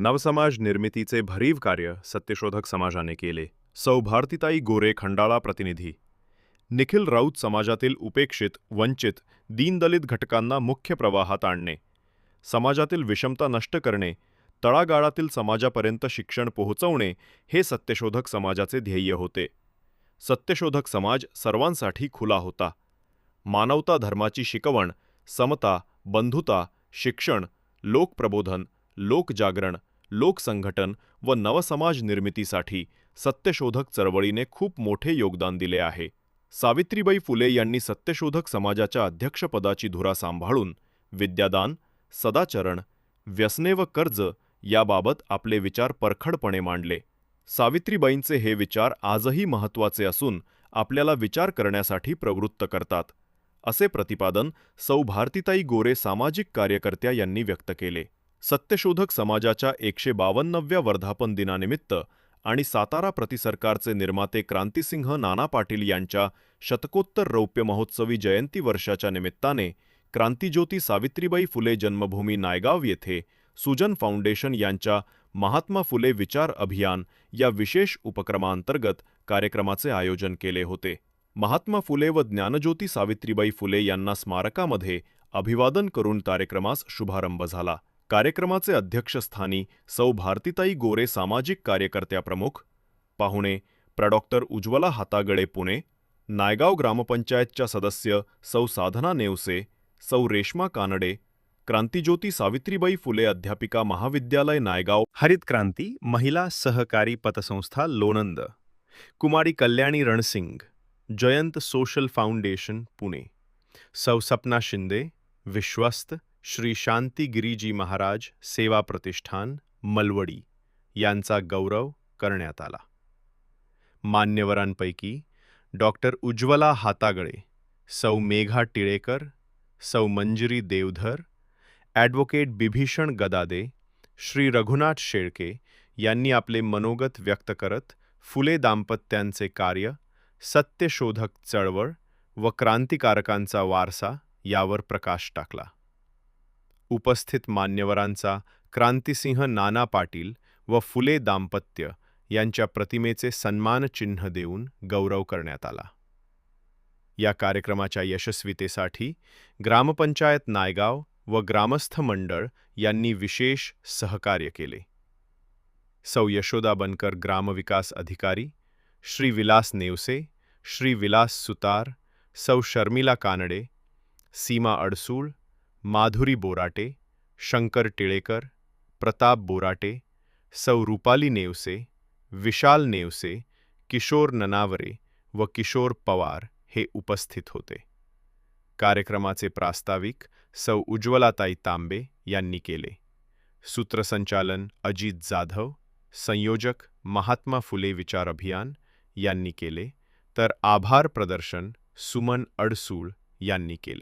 नवसमाज निर्मितीचे भरीव कार्य सत्यशोधक समाजाने केले. सौभारतीताई गोरे खंडाळा प्रतिनिधी. निखिल राऊत समाजातील उपेक्षित वंचित दीनदलित घटकांना मुख्य प्रवाहात आणणे. समाजातील विषमता नष्ट करणे. तळागाळातील समाजापर्यंत शिक्षण पोहोचवणे हे सत्यशोधक समाजाचे ध्येय होते. सत्यशोधक समाज सर्वांसाठी खुला होता. मानवता धर्माची शिकवण समता बंधुता शिक्षण लोकप्रबोधन लोकजागरण लोकसंघटन व नवसमाज निर्मितीसाठी सत्यशोधक चळवळीने खूप मोठे योगदान दिले आहे. सावित्रीबाई फुले यांनी सत्यशोधक समाजाच्या अध्यक्षपदाची धुरा सांभाळून विद्यादान सदाचरण व्यसने व कर्ज याबाबत आपले विचार परखडपणे मांडले. सावित्रीबाईंचे हे विचार आजही महत्त्वाचे असून आपल्याला विचार करण्यासाठी प्रवृत्त करतात असे प्रतिपादन सौ भारतीताई गोरे सामाजिक कार्यकर्त्या यांनी व्यक्त केले. सत्यशोधक समाजाच्या एकशे बावन्नव्या वर्धापन दिनानिमित्त आणि सातारा प्रतिसरकारचे निर्माते क्रांतिसिंह नाना पाटील यांच्या शतकोत्तर रौप्य महोत्सवी जयंती वर्षाच्या निमित्ताने क्रांतिज्योती सावित्रीबाई फुले जन्मभूमी नायगाव येथे सुजन फाउंडेशन यांच्या महात्मा फुले विचार अभियान या विशेष उपक्रमांतर्गत कार्यक्रमाचे आयोजन केले होते. महात्मा फुले व ज्ञानज्योती सावित्रीबाई फुले यांना स्मारकामध्ये अभिवादन करून कार्यक्रमास शुभारंभ झाला. कार्यक्रमाचे अध्यक्षस्थानी सौ भारतीताई गोरे सामाजिक कार्यकर्त्या प्रमुख पाहुणे प्रडॉक्टर उज्ज्वला हातागळे पुणे नायगाव ग्रामपंचायतच्या सदस्य सौ साधना नेवसे सौ रेश्मा कानडे क्रांतिज्योती सावित्रीबाई फुले अध्यापिका महाविद्यालय नायगाव हरित क्रांती महिला सहकारी पतसंस्था लोणंद कुमारी कल्याणी रणसिंग जयंत सोशल फाउंडेशन पुणे सौ सपना शिंदे विश्वस्त श्री शांती गिरीजी महाराज सेवा प्रतिष्ठान मलवडी यांचा गौरव करण्यात आला. मान्यवरांपैकी डॉक्टर उज्ज्वला हातागळे सौ मेघा टिळेकर सौ मंजिरी देवधर ॲडव्होकेट बिभीषण गदादे श्री रघुनाथ शेळके यांनी आपले मनोगत व्यक्त करत फुले दाम्पत्यांचे कार्य सत्यशोधक चळवळ व क्रांतिकारकांचा वारसा यावर प्रकाश टाकला. उपस्थित मान्यवरांचा क्रांतिसिंह नाना पाटील व फुले दाम्पत्य यांच्या प्रतिमेचे सन्मानचिन्ह देऊन गौरव करण्यात आला. या कार्यक्रमाच्या यशस्वीतेसाठी ग्रामपंचायत नायगाव व ग्रामस्थ मंडळ यांनी विशेष सहकार्य केले. सौ यशोदा बनकर ग्रामविकास अधिकारी श्री विलास नेवसे श्री विलास सुतार सौ शर्मिला कानडे सीमा अडसूळ माधुरी बोराटे शंकर टिळेकर प्रताप बोराटे सौ रुपाली नेवसे विशाल नेवसे किशोर ननावरे व किशोर पवार हे उपस्थित होते. कार्यक्रमाचे प्रास्ताविक सौ उज्ज्वलाताई तांबे यांनी केले. सूत्रसंचालन अजित जाधव संयोजक महात्मा फुले विचार अभियान यांनी केले तर आभार प्रदर्शन सुमन अडसूळ यांनी केले.